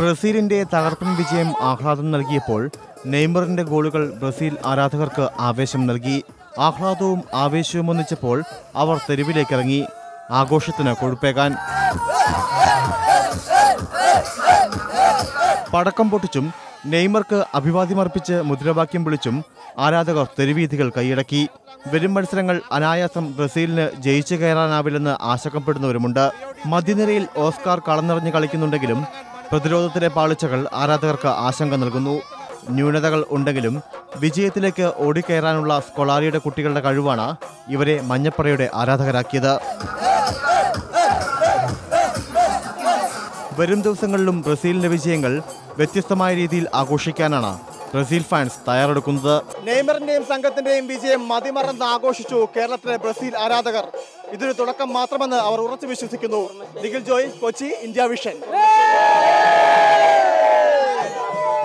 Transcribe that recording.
ബ്രസീലിന്റെ തകർപ്പൻ വിജയം ആഹ്ലാദം നൽകിയപ്പോൾ നെയ്മറിന്റെ ഗോളുകൾ ബ്രസീൽ ആരാധകർക്ക് ആവേശം നൽകി. ആഹ്ലാദവും ആവേശവും ഒന്നിച്ചപ്പോൾ അവർ തെരുവിലേക്കിറങ്ങി. ആഘോഷത്തിന് കൊഴുപ്പേകാൻ. പടക്കം പൊട്ടിച്ചും നെയ്മർക്ക് അഭിവാദ്യമർപ്പിച്ച് മുദ്രാവാക്യം വിളിച്ചും ആരാധകർ തെരുവീഥികൾ കൈയടക്കി. വരും മത്സരങ്ങൾ അനായാസം ബ്രസീലിന് ജയിച്ചു കയറാനാവില്ലെന്ന് ആശങ്കപ്പെടുന്നവരുമുണ്ട്. മധ്യനിരയിൽ ഓസ്കാർ കളന്നിറഞ്ഞ് കളിക്കുന്നുണ്ടെങ്കിലും പ്രതിരോധത്തിലെ പാളിച്ചകൾ ആരാധകർക്ക് ആശങ്ക നൽകുന്നു. ന്യൂനതകൾ ഉണ്ടെങ്കിലും വിജയത്തിലേക്ക് ഓടിക്കയറാനുള്ള സ്കൊളാരിയുടെ കുട്ടികളുടെ കഴിവാണ് ഇവരെ മഞ്ഞപ്പറയുടെ ആരാധകരാക്കിയത്. വരും ദിവസങ്ങളിലും ബ്രസീലിന്റെ വിജയങ്ങൾ വ്യത്യസ്തമായ രീതിയിൽ ആഘോഷിക്കാനാണ് ബ്രസീൽ ഫാൻസ് തയ്യാറെടുക്കുന്നത്. നെയ്മറിന്റെയും സംഘത്തിന്റെയും വിജയം മതിമറന്ന് ആഘോഷിച്ചു കേരളത്തിലെ ബ്രസീൽ ആരാധകർ. ഇതൊരു തുടക്കം മാത്രമെന്ന് അവർ ഉറച്ചു വിശ്വസിക്കുന്നു. Nikhil Joy Kochi India Vision.